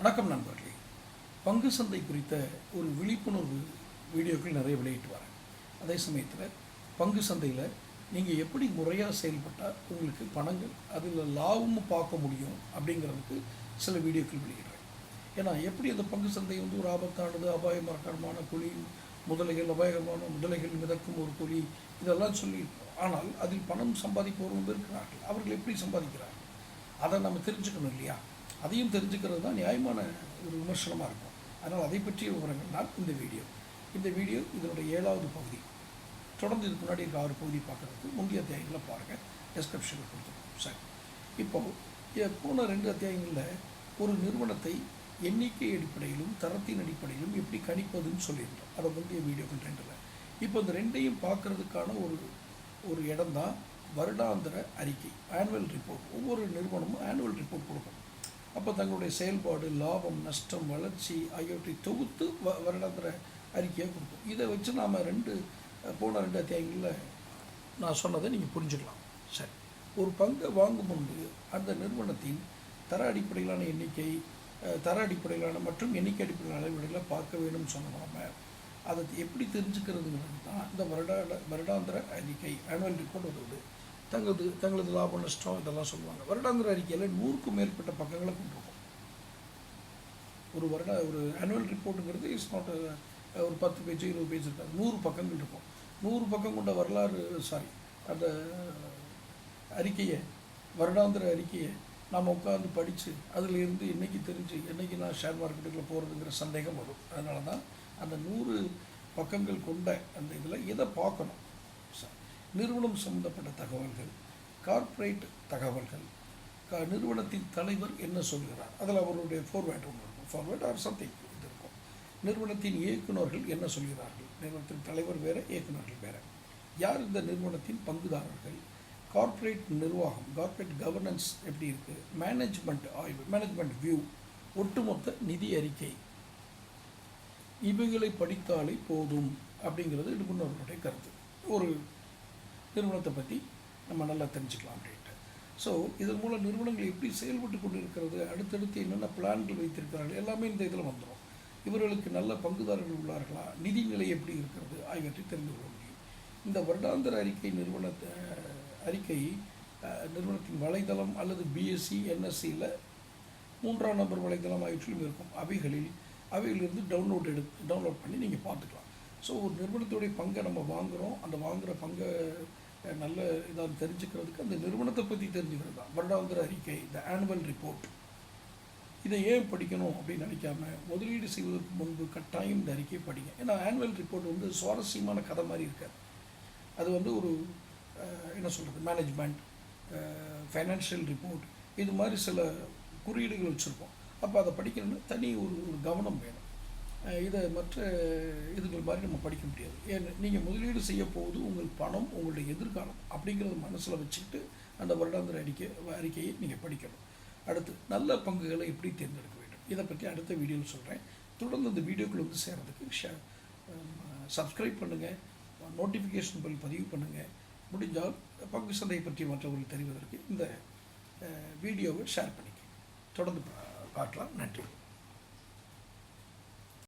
வணக்கம் நண்பர்களே. பங்கு சந்தை குறித்த ஒரு விழிப்புணர்வு வீடியோக்கள் நிறைய வெளியிட்டு வரேன். அதே சமயத்தில் பங்கு சந்தையில் நீங்கள் எப்படி முறையாக செயல்பட்டால் உங்களுக்கு பணங்கள் அதில் லாபமும் பார்க்க முடியும் அப்படிங்கிறதுக்கு சில வீடியோக்கள் வெளியிடுறேன். ஏன்னா எப்படி அந்த பங்கு சந்தை வந்து ஒரு ஆபத்தானது அபாயமரகரமான குழி முதலைகள் அபாயகரமான முதலைகள் மிதக்கும் ஒரு குழி இதெல்லாம் சொல்லி ஆனால் அதில் பணம் சம்பாதிப்பவர்கள் இருக்கிறார்கள் அவர்கள் எப்படி சம்பாதிக்கிறார்கள்? அதை நம்ம தெரிஞ்சுக்கணும் இல்லையா? அதையும் தெரிஞ்சுக்கிறது தான் நியாயமான ஒரு விமர்சனமாக இருக்கும். அதனால் அதை பற்றிய விவரங்கள் தான் இந்த வீடியோ. இந்த வீடியோ இதனுடைய ஏழாவது பகுதி. தொடர்ந்து இதுக்கு முன்னாடி இருக்க ஆறு பகுதி பார்க்குறதுக்கு முந்தைய அத்தியாயங்களை பாருங்கள் டெஸ்கிரிப்ஷனில் கொடுத்துருக்கோம். சரி. இப்போ போன ரெண்டு அத்தியாயங்களில் ஒரு நிறுவனத்தை எண்ணிக்கை அடிப்படையிலும் தரத்தின் அடிப்படையிலும் எப்படி கணிப்பதுன்னு சொல்லியிருந்தோம். அதை முந்தைய வீடியோ கண்டென்ட்டில் இப்போ இந்த ரெண்டையும் பார்க்கறதுக்கான ஒரு ஒரு இடம் தான் வருடாந்திர அறிக்கை ஆனுவல் ரிப்போர்ட் ஒவ்வொரு நிறுவனமும் ஆனுவல் ரிப்போர்ட் கொடுக்கும். அப்போ தங்களுடைய செயல்பாடு லாபம் நஷ்டம் வளர்ச்சி ஆகியவற்றை தொகுத்து வ வருடாந்திர அறிக்கையை கொடுக்கும். இதை வச்சு நாம் ரெண்டு போன ரெண்டு அத்தியாயங்களில் நான் சொன்னதை நீங்கள் புரிஞ்சுக்கலாம். சரி. ஒரு பங்கை வாங்கும் முன்பு அந்த நிறுவனத்தின் தர அடிப்படையிலான எண்ணிக்கை தர அடிப்படையிலான மற்றும் எண்ணிக்கை அடிப்படையிலான அளவீடுகளை பார்க்க வேணும்னு சொன்ன அதை எப்படி தெரிஞ்சுக்கிறதுங்கிறது தான் இந்த வருடா வருடாந்திர அறிக்கை ஆனுவல் ரிப்போர்ட் வருது தங்களது தங்களது லாபம் நஷ்டம் இதெல்லாம் சொல்லுவாங்க. வருடாந்திர அறிக்கையில் நூறுக்கும் மேற்பட்ட பக்கங்களை கொண்டிருக்கும். ஒரு வருட ஒரு ஆனுவல் ரிப்போர்ட்டுங்கிறது இஸ் நாட் ஒரு பத்து பேஜ் இருபது பேஜ் இருக்காது. நூறு பக்கங்கள் இருக்கும். நூறு பக்கம் கொண்ட வரலாறு சாரி அந்த அறிக்கையை வருடாந்திர அறிக்கையை நாம் உட்காந்து படித்து அதில் இருந்து என்னைக்கு தெரிஞ்சு என்றைக்கு நான் ஷேர் மார்க்கெட்டுக்குள்ளே போகிறதுங்கிற சந்தேகம் வரும். அதனால தான் அந்த நூறு பக்கங்கள் கொண்ட அந்த இதில் எதை பார்க்கணும்? சார் நிறுவனம் சம்பந்தப்பட்ட தகவல்கள் கார்ப்பரேட் தகவல்கள். க- நிறுவனத்தின் தலைவர் என்ன சொல்கிறார்? அதில் அவருடைய ஃபோர்வேட் ஒன்று இருக்கும். ஃபோர்வேட் ஆர் சம்திங் இது இருக்கும். நிறுவனத்தின் இயக்குநர்கள் என்ன சொல்கிறார்கள்? நிறுவனத்தின் தலைவர் வேறு இயக்குனர்கள் வேறு. யார் இந்த நிறுவனத்தின் பங்குதாரர்கள்? கார்ப்பரேட் நிர்வாகம் கார்ப்பரேட் கவர்னன்ஸ் எப்படி இருக்குது மேனேஜ்மெண்ட் ஆய்வு மேனேஜ்மெண்ட் வியூ ஒட்டுமொத்த நிதி அறிக்கை. இவைகளை படித்தாலே போதும் அப்படிங்கிறது நிபுணர்களுடைய கருத்து. ஒரு நிறுவனத்தை பற்றி நம்ம நல்லா தெரிஞ்சுக்கலாம் அப்படின்ட்டு. ஸோ இதன் மூலம் நிறுவனங்கள் எப்படி செயல்பட்டு கொண்டு இருக்கிறது அடுத்தடுத்து என்னென்ன பிளான்கள் வைத்திருக்கிறார்கள் எல்லாமே இந்த இதில் வந்துடும். இவர்களுக்கு நல்ல பங்குதாரர்கள் உள்ளார்களா நிதி நிலை எப்படி இருக்கிறது ஆகியவற்றை தெரிந்து கொள்ள முடியும். இந்த வருடாந்திர அறிக்கை நிறுவனத்தை அறிக்கை நிறுவனத்தின் வலைதளம் அல்லது பிஎஸ்சி என்எஸ்சியில் மூன்றாம் நம்பர் வலைதளம் ஆகியவற்றிலும் இருக்கும். அவைகளில் அவைகளிலிருந்து டவுன்லோட் எடுத்து டவுன்லோட் பண்ணி நீங்கள் பார்த்துக்கலாம். ஸோ ஒரு நிறுவனத்துடைய பங்கை நம்ம வாங்குகிறோம் அந்த வாங்குகிற பங்கை நல்ல இதாக தெரிஞ்சுக்கிறதுக்கு அந்த நிறுவனத்தை பற்றி தெரிஞ்சுக்கிறது தான். வருடாந்திர அறிக்கை இந்த ஆனுவல் ரிப்போர்ட் இதை ஏன் படிக்கணும் அப்படின்னு நினைக்காம முதலீடு செய்வதற்கு முன்பு கட்டாயம் இந்த அறிக்கையை படிங்க. ஏன்னா ஆனுவல் ரிப்போர்ட் வந்து சுவாரஸ்யமான கதை மாதிரி இருக்காது. அது வந்து ஒரு என்ன சொல்கிறது மேனேஜ்மெண்ட் ஃபைனான்ஷியல் ரிப்போர்ட் இது மாதிரி சில குறியீடுகள் வச்சுருப்போம். அப்போ அதை படிக்கணும்னு தனி ஒரு ஒரு கவனம் வேணும். இதை மற்ற இதுகள் மாதிரி நம்ம படிக்க முடியாது. ஏன் நீங்கள் முதலீடு செய்ய போவது உங்கள் பணம் உங்களுடைய எதிர்காலம் அப்படிங்கிறத மனசில் வச்சுக்கிட்டு அந்த வருடாந்திர அறிக்கை அறிக்கையை நீங்கள் படிக்கணும். அடுத்து நல்ல பங்குகளை எப்படி தேர்ந்தெடுக்க வேண்டும்? இதை பற்றி அடுத்த வீடியோவில் சொல்கிறேன் தொடர்ந்து இந்த வீடியோக்கள் வந்து சேர்றதுக்கு ஷே சப்ஸ்கிரைப் பண்ணுங்கள் நோட்டிஃபிகேஷன் பில் பதிவு பண்ணுங்கள் முடிஞ்சால் பங்கு சந்தையை பற்றி மற்றவர்கள் தெரிவதற்கு இந்த வீடியோவை ஷேர் பண்ணிக்க தொடர்ந்து பா- பார்க்கலாம். நன்றி.